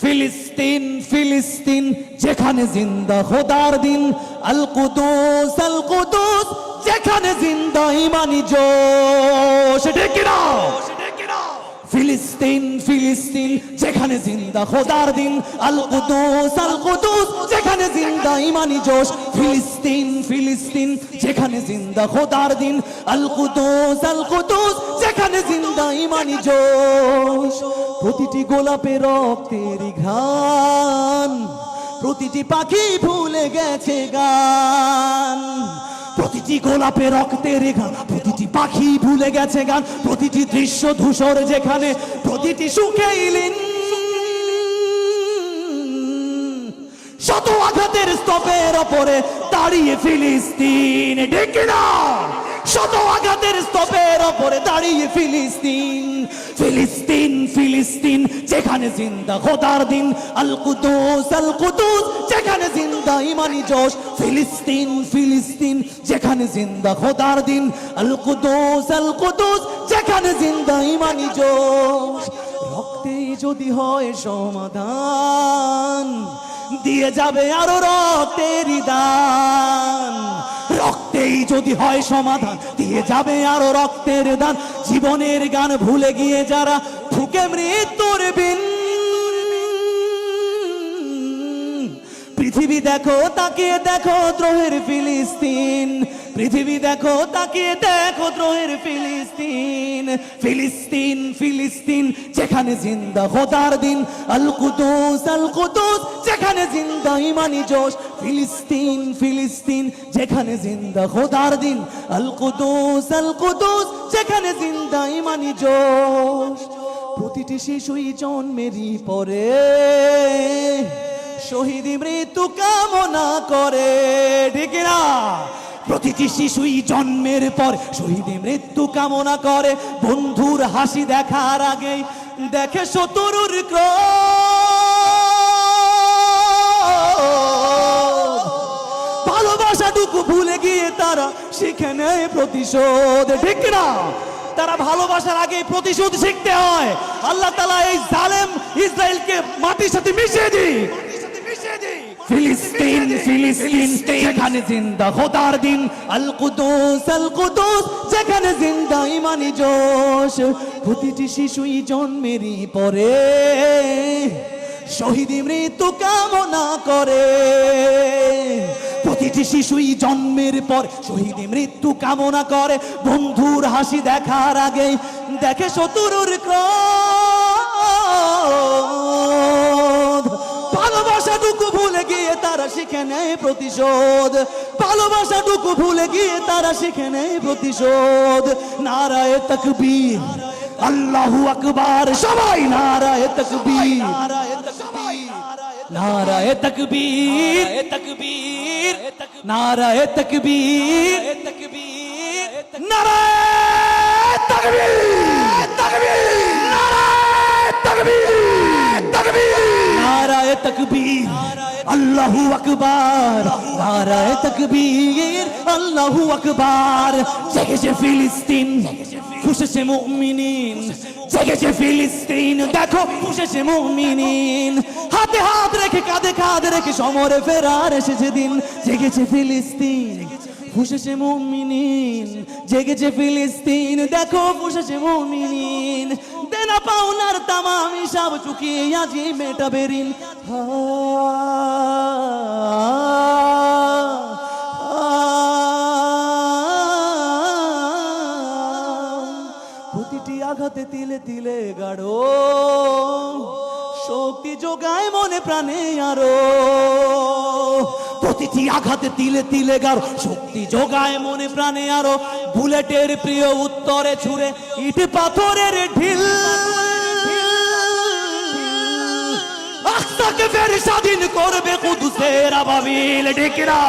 ফিলিস্তিন ফিলিস্তিন, যেখানে জিন্দা খোদার দিন। আল কুদুস যেখানে জিন্দা ইমানি জোশ। ফিলিস্তিন ফিলিস্তিন, যেখানে জিন্দা খোদার দিন। আল কুদুস, যেখানে জিন্দা ইমানি জোশ, ফিলিস্তিন ফিলিস্তিন, যেখানে জিন্দা খোদার দিন। আল কুদুস আল কুদুস, যেখানে জিন্দা ইমানি জোশ। প্রতিটি গোলাপে রক্তের ঘ্রাণ, প্রতিটি পাখি ভুলে গেছে গান। প্রতিটি গোলাপে রক্তের গান প্রতিটি পাখি ভুলে গেছে গান। প্রতিটি দৃশ্য ধূসর যেখানে, প্রতিটি সুখে ইলিন শত আঘাতের স্তপের ওপরে দাঁড়িয়ে ফিলিস্তিন ডেকে না শত আঘাতের স্তপের ওপরে দাঁড়িয়ে ফিলিস্তিন ফিলিস্তিন ফিলিস্তিন, যেখানে জিন্দা খোদার দিন আল কুদুস আল কুদুস যেখানে জিন্দা ইমানি জোশ, ফিলিস্তিন ফিলিস্তিন, যেখানে জিন্দা খোদার দিন আল কুদুস আল যেখানে জিন্দা ইমানি জোশ। রক্তে যদি হয় সমাধান দিয়ে যাবে আরও রক্তের দান। রক্তেই যদি হয় সমাধান, দিয়ে যাবে আরও রক্তের দান। জীবনের গান ভুলে গিয়ে যারা ফুকে মৃত্যুর বিন। পৃথিবী দেখো তাকে দেখো, দ্রোহের ফিলিস্তিন। পৃথিবী দেখো, তাকিয়ে দেখো দ্রোহের ফিলিস্তিন। ফিলিস্তিন ফিলিস্তিন, যেখানে জিন্দা হোদার দিন। আল কুদুস আল কুদুস যেখানে জিন্দা ইমানি জোশ। ফিলিস্তিন ফিলিস্তিন, যেখানে জিন্দা হোদার দিন। আল কুদুস আল কুদুস যেখানে জিন্দা ইমানি জোশ। প্রতিটি শিশুই জন্মেরই পরে। শহীদ মৃত্যু কামনা করে, ঠিক না প্রতিটি শিশুই জন্মের পর শহীদ মৃত্যু কামনা করে। বন্ধুর হাসি দেখার আগেই দেখে শতরুর ভালোবাসাটুকু ভুলে গিয়ে তারা শিখে প্রতিশোধ। ঠিক না তারা ভালোবাসার আগে প্রতিশোধ শিখতে হয়। আল্লাহ তালা এই জালেম ইসরায়েলকে মাটির সাথে মিশিয়ে দিই ফিলিস্তিন ফিলিস্তিন যেখানে জিন্দা খোদার দিন। আল কুদুস আল কুদুস যেখানে জিন্দা ইমানি জোশ। প্রতিটি শিশুই জন্মেরই পরে। শহীদি মৃত্যু কামনা করে। প্রতিটি শিশুই জন্মের পর শহীদ মৃত্যু কামনা করে। বন্ধুর হাসি দেখার আগে দেখে শত্রুর ক্রোধ। ভালোবাসাটুকু ভুলে গিয়ে তারা শিখে নেয় প্রতিশোধ? ভালোবাসাটুকু ভুলে গিয়ে তারা শিখে নেয় প্রতিশোধ। নারায় তকবীর, আল্লাহু আকবার, সবাই নারায় তকবীর। নারায় তকবীর নারায় তকবীর নারায় তকবীর তকবীর, নারায় তকবীর তকবীর। তকবীর আল্লাহু আকবার নারায় তকবীর আল্লাহু আকবার জেগেছে ফিলিস্তিন খুশেছে মুমিনিন জেগেছে ফিলিস্তিন দেখো খুশেছে মুমিনিন হাতে হাত রেখে, কাঁধে কাঁধ রেখে, সমরে ফেরার এসেছে দিন। জেগেছে ফিলিস্তিন ফুসেছে মুমিনিন। জেগেছে ফিলিস্তিন, দেখো ফুসেছে মুমিনিন। তামাম হিসাব চুকিয়ে আজি মেটাবে ঋণ প্রতিটি আঘাতে তিলে তিলে গাঢ়। শক্তি যোগায় মনে প্রাণে আরও। প্রতিটি আঘাতে তিলে তিলে গাঢ়। শক্তি যোগায় মনে প্রাণে আরও। বুলেটের প্রিয় উত্তরে ছুড়ে ইট পাথরের ঢিল। আকসাকে ফের স্বাধীন করবে কুদুসের আবাবিল ডেকেরা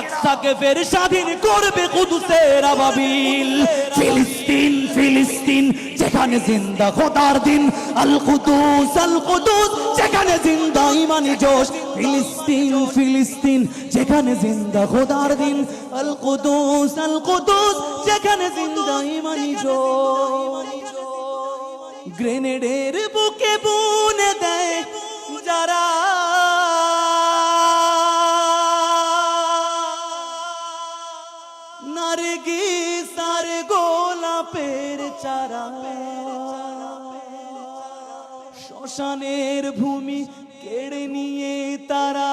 আকসাকে ফের স্বাধীন করবে কুদুসের আবাবিল। ফিলিস্তিন ফিলিস্তিন, যেখানে জিন্দা খোদার দিন। আল কুদুস আল কুদুস, যেখানে জিন্দা ইমানি জোশ। ফিলিস্তিন ফিলিস্তিন, যেখানে জিন্দা খোদার দিন। আল কুদুস আল কুদুস, যেখানে জিন্দা ইমানি জোশ। গ্রেনেডের বুকে বুনে দেয় যারা নারগি সার গোলাপের চারা। শ্মশানের ভূমি কেড়ে নিয়ে তারা।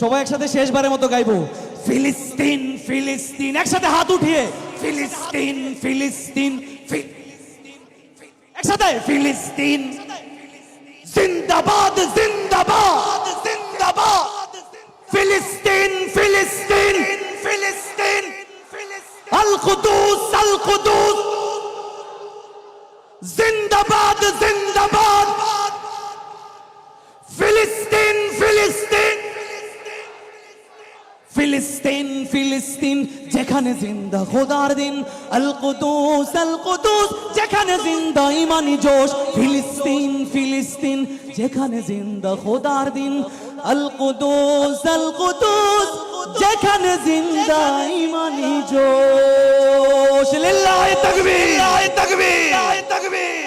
সবাই একসাথে শেষবারের মতো গাইবো। ফিলিস্তিন ফিলিস্তিন, একসাথে হাত উঠিয়ে। ফিলিস্তিন ফিলিস্তিন একসাথে। ফিলিস্তিন, জিন্দাবাদ জিন্দাবাদ জিন্দাবাদ। ফিলিস্তিন ফিলিস্তিন ফিলিস্তিন। আল কুদুস আল কুদুস জিন্দাবাদ জিন্দাবাদ। ফিলিস্তিন ফিলিস্তিন, যেখানে জিন্দা খোদার দিন। আল কুদুস আল কুদুস, যেখানে জিন্দা ইমানি জোশ। ফিলিস্তিন ফিলিস্তিন, যেখানে জিন্দা খোদার দিন। আল কুদুস আল কুদুস, যেখানে জিন্দা ইমানি জোশ। লিল্লাহি তাকবীর লিল্লাহি তাকবীর। তাকবীর